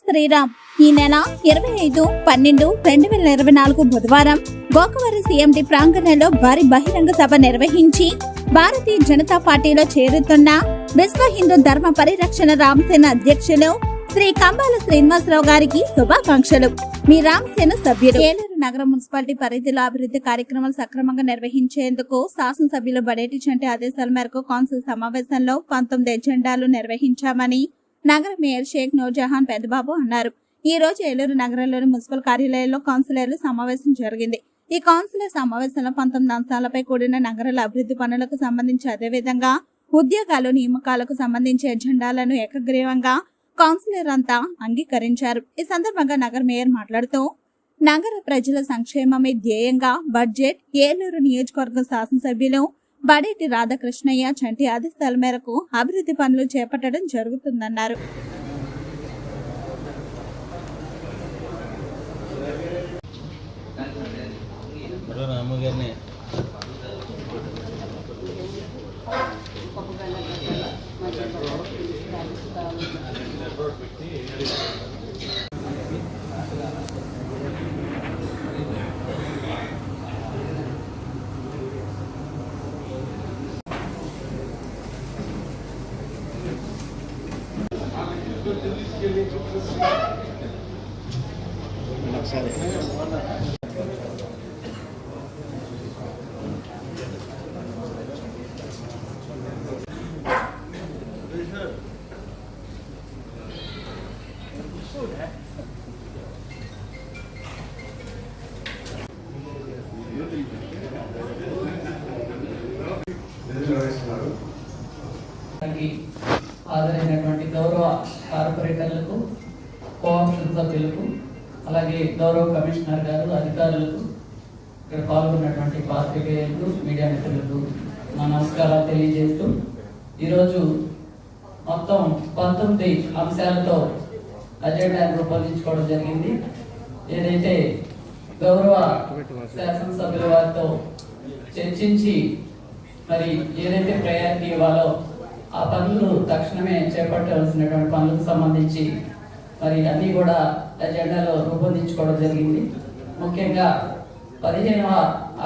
శ్రీరామ్. ఈ నెల ఇరవై ఐదు పన్నెండు రెండు వేల ఇరవై నాలుగు బుధవారం గోకవరం సీఎండి ప్రాంగణంలో భారీ బహిరంగ సభ నిర్వహించి భారతీయ జనతా పార్టీలో చేరుతున్న విశ్వ హిందూ ధర్మ పరిరక్షణ రామసేన అధ్యక్షులు శ్రీ కంబాల శ్రీనివాసరావు గారికి శుభాకాంక్షలు. మీ రామసేన సభ్యులు. ఏలూరు నగర మున్సిపాలిటీ పరిధిలో అభివృద్ధి కార్యక్రమాలు సక్రమంగా నిర్వహించేందుకు శాసనసభ్యులు బడేటి చంటి ఆదేశాల మేరకు కౌన్సిల్ సమావేశంలో పంతొమ్మిది ఎజెండాలు నిర్వహించామని నగర మేయర్ షేక్ నూర్జహాన్ పెద్దబాబు అన్నారు. ఈ రోజు ఏలూరు నగరంలోని మున్సిపల్ కార్యాలయంలో కౌన్సిలర్ల సమావేశం జరిగింది. ఈ కౌన్సిలర్ సమావేశంలో పంతొమ్మిది అంశాలపై కూడిన నగరాల అభివృద్ధి పనులకు సంబంధించి అదేవిధంగా ఉద్యోగాలు నియామకాలకు సంబంధించి ఎజెండాలను ఏకగ్రీవంగా కౌన్సిలర్ అంతా అంగీకరించారు. ఈ సందర్భంగా నగర మేయర్ మాట్లాడుతూ నగర ప్రజల సంక్షేమమే ధ్యేయంగా బడ్జెట్ ఏలూరు నియోజకవర్గ శాసనసభ్యులు బడేటి రాధాకృష్ణయ్య చంటి ఆదేశాల మేరకు అభివృద్ధి పనులు చేపట్టడం జరుగుతుందన్నారు. మరో హాజరైనటువంటి గౌరవ కార్పొరేటర్లకు సభ్యులకు అలాగే గౌరవ కమిషనర్ గారు అధికారులకు ఇక్కడ పాల్గొన్నటువంటి పాత్రికేయులకు మీడియా మిత్రులకు మా నమస్కారాలు తెలియజేస్తూ ఈరోజు మొత్తం పంతొమ్మిది అంశాలతో అజెండాను రూపొందించుకోవడం జరిగింది. ఏదైతే గౌరవ శాసనసభ్యుల వారితో చర్చించి మరి ఏదైతే ప్రయారిటీ ఇవ్వాలో ఆ పనులు తక్షణమే చేపట్టవలసినటువంటి పనులకు సంబంధించి మరి అన్నీ కూడా అజెండాలో రూపొందించుకోవడం జరిగింది. ముఖ్యంగా పదిహేనవ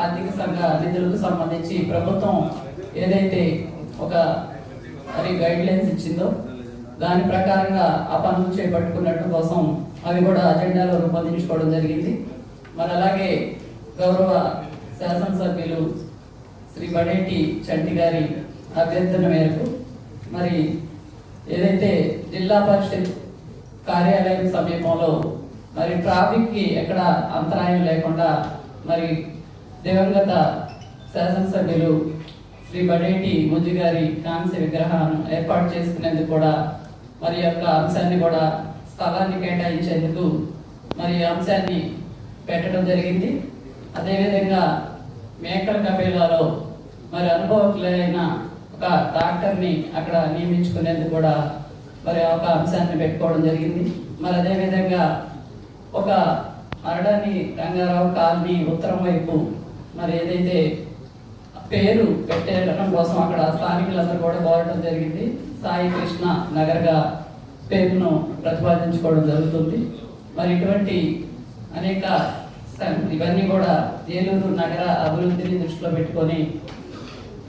ఆర్థిక సంఘ నిధులకు సంబంధించి ప్రభుత్వం ఏదైతే ఒక మరి గైడ్ లైన్స్ ఇచ్చిందో దాని ప్రకారంగా ఆ పనులు చేపట్టుకున్నట్టు కోసం అవి కూడా అజెండాలో రూపొందించుకోవడం జరిగింది. మరి అలాగే గౌరవ శాసనసభ్యులు శ్రీ బడేటి చంటి గారి అభ్యర్థన మేరకు మరి ఏదైతే జిల్లా పరిషత్ కార్యాలయం సమీపంలో మరి ట్రాఫిక్కి ఎక్కడ అంతరాయం లేకుండా మరి దివంగత శాసనసభ్యులు శ్రీ బడేటి ముజ్జు గారి కాంస్య విగ్రహాన్ని ఏర్పాటు చేసుకునేందుకు కూడా మరి యొక్క అంశాన్ని కూడా స్థలాన్ని కేటాయించేందుకు మరి అంశాన్ని పెట్టడం జరిగింది. అదేవిధంగా మేకల కబేలాలో మరి అనుభవజ్ఞులైన ఒక డాక్టర్ని అక్కడ నియమించుకునేందుకు కూడా మరి ఒక అంశాన్ని పెట్టుకోవడం జరిగింది. మరి అదేవిధంగా ఒక మరడని రంగారావు కాలనీ ఉత్తరం వైపు మరి ఏదైతే పేరు పెట్టడం కోసం అక్కడ స్థానికులందరూ కూడా కోరడం జరిగింది. సాయి కృష్ణ నగర్గా పేరును ప్రతిపాదించుకోవడం జరుగుతుంది. మరి ఇటువంటి అనేక ఇవన్నీ కూడా ఏలూరు నగర అభివృద్ధిని దృష్టిలో పెట్టుకొని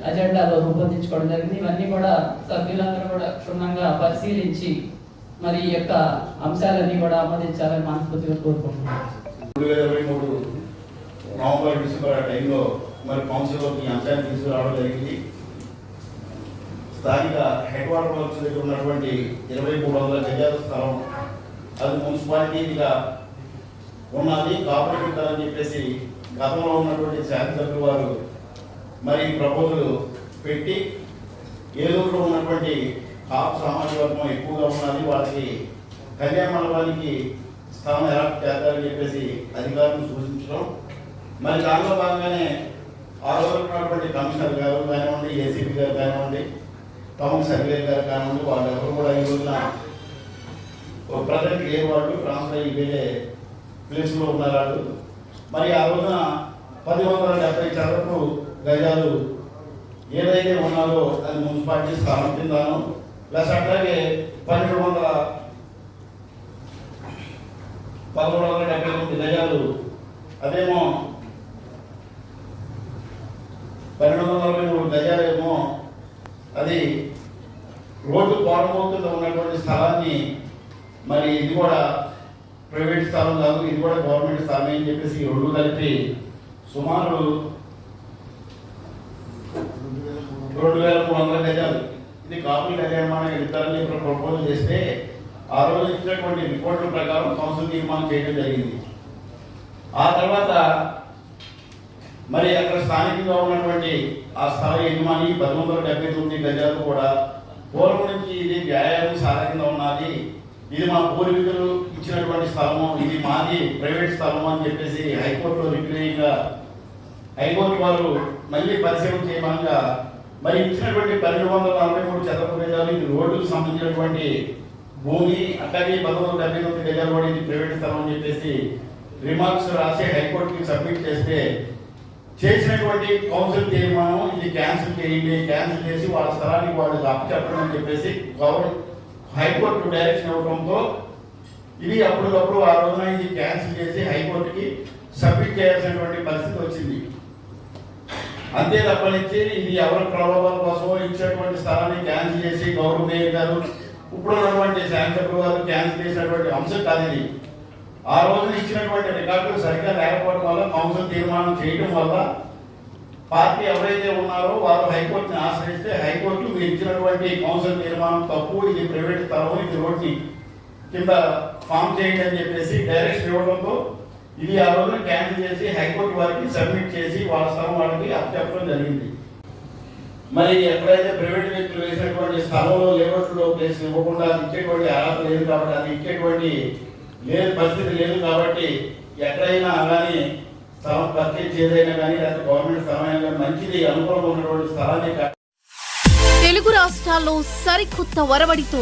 అజెండాలో రూపొందించుకోవడం జరిగింది. ఇవన్నీ కూడా సభ్యులందరూ కూడా క్షుణ్ణంగా పరిశీలించి మరి ఈ యొక్క అంశాలన్నీ కూడా ఆమోదించాలని మనస్ఫూర్తిగా కోరుకుంటున్నాను. వేల ఇరవై మూడు నవంబర్ డిసెంబర్ ఆ టైంలో మరి కౌన్సిల్లోకి ఈ అంశాన్ని తీసుకురావడం జరిగింది. స్థానిక హెడ్ వాటర్ వర్క్స్ దగ్గర ఉన్నటువంటి ఇరవై మూడు వందల గజాల స్థలం అది మున్సిపాలిటీగా ఉన్నది. కాపరేటివ్ అని చెప్పేసి గతంలో ఉన్నటువంటి శాసనసభ్యులు వారు మరి ప్రపోజల్ పెట్టి ఏలూరులో ఉన్నటువంటి కాపు సామాజిక వర్గం ఎక్కువగా ఉన్నది వాళ్ళకి కళ్యాణ మండపానికి స్థానం ఎలా చేద్దామని చెప్పేసి అధికారులు సూచించడం. మరి దానిలో భాగంగానే ఆ రోజు ఉన్నటువంటి కమిషనర్ గారు కానివ్వండి ఏసీపీ గారు కానివ్వండి టౌన్ సర్వే గారు కానివ్వండి వాళ్ళు ఎవరు కూడా ఈ రోజున ఒక ప్రజెంట్ ఏ వాళ్ళు ట్రాన్స్ఫర్ అయ్యి వేరే ప్లేస్లో ఉన్నారు వాళ్ళు. మరి ఆ రోజున పది వందల డెబ్బై చదరపు గజాలు ఏదైతే ఉన్నారో అది మున్సిపాలిటీ స్థానం కిందను ప్లస్ అట్లాగే పన్నెండు వందల పదమూడు వందల డెబ్బై తొమ్మిది గజాలు. అదేమో పన్నెండు వందల నలభై మూడు గజాలేమో అది రోడ్డు కోరమవుతున్న ఉన్నటువంటి స్థలాన్ని మరి ఇది కూడా ప్రైవేట్ స్థలం కాదు ఇది కూడా గవర్నమెంట్ స్థలమే అని చెప్పేసి రెండు కలిపి సుమారు రెండు వేల మూడు వందల గజాలు. ఇది కాపుల నిర్మాణం ఇతరులు ఇక్కడ ప్రపోజల్ చేస్తే ఆ రోజు ఇచ్చినటువంటి రిపోర్టుల ప్రకారం కౌన్సిల్ తీర్మానం చేయడం జరిగింది. ఆ తర్వాత మరి అక్కడ స్థానికంగా ఉన్నటువంటి ఆ స్థల యజమాని పది వందల డెబ్బై తొమ్మిది గజాలు కూడా పూర్వం నుంచి ఇది వ్యాయామం సాధకంగా ఉన్నది. ఇది మా పూర్వీకులు ఇచ్చినటువంటి స్థలము. ఇది మాది ప్రైవేట్ స్థలము అని చెప్పేసి హైకోర్టులో రిప్లైగా హైకోర్టు వారు మళ్ళీ పరిశీలన చేయమనగా మరి ఇచ్చినటువంటి పన్నెండు వందల నలభై మూడు చదరపు గజాలు ఇది రోడ్డుకు సంబంధించినటువంటి భూమి అట్లాగే పదమూడు డెబ్బై తొమ్మిది గజాలు కూడా ఇది ప్రైవేట్ స్థలం అని చెప్పేసి రిమార్క్స్ రాసి హైకోర్టుకి సబ్మిట్ చేస్తే చేసినటువంటి కౌన్సిల్ తీర్మానం ఇది క్యాన్సిల్ చేయండి క్యాన్సిల్ చేసి వాళ్ళ స్థలానికి వాళ్ళు అప్పచెప్పడం అని చెప్పేసి గవర్నమెంట్ హైకోర్టు డైరెక్షన్ ఇవ్వడంతో ఇది అప్పటికప్పుడు ఆ రోజున ఇది క్యాన్సిల్ చేసి హైకోర్టుకి సబ్మిట్ చేయాల్సినటువంటి పరిస్థితి వచ్చింది. అంతే తప్పనిచ్చి ఇది ఎవరి ప్రలోభాల కోసం ఇచ్చినటువంటి స్థలాన్ని క్యాన్సిల్ చేసి గౌరవ గారు ఇప్పుడు ఉన్నటువంటి శాంతప్రభు గారు క్యాన్సిల్ చేసినటువంటి అంశం కాదు ఇది. ఆ రోజున ఇచ్చినటువంటి రికార్డులు సరిగ్గా లేకపోవడం వల్ల కౌన్సిల్ తీర్మానం చేయడం వల్ల పార్టీ ఎవరైతే ఉన్నారో వారు హైకోర్టుని ఆశ్రయిస్తే హైకోర్టు మీరు ఇచ్చినటువంటి కౌన్సిల్ తీర్మానం తప్పు ఇది ప్రైవేట్ స్థలం ఇది రోడ్ని కింద ఫామ్ చేయండి అని చెప్పేసి డైరెక్షన్ ఇవ్వడంతో ఇది ఆ రోజున క్యాన్సిల్ చేసి హైకోర్టు వారికి సబ్మిట్ చేసి వాళ్ళ స్థలం వాళ్ళకి అప్పచెప్పడం జరిగింది. మరి ఎక్కడైతే ప్రైవేట్ వ్యక్తులు వేసినటువంటి స్థలంలో లేఅవుట్లో ప్లేస్ ఇవ్వకుండా అది ఇచ్చేటువంటి అర్హత లేదు కాబట్టి అది ఇచ్చేటువంటి లేదు పరిస్థితి లేదు కాబట్టి ఎక్కడైనా అలానే స్థలం పర్చేజ్ ఏదైనా కానీ లేకపోతే గవర్నమెంట్ స్థలం అయినా మంచిది అనుకూలంగా ఉన్నటువంటి స్థలాన్ని తెలుగు రాష్ట్రాల్లో సరికొత్త వరవడితో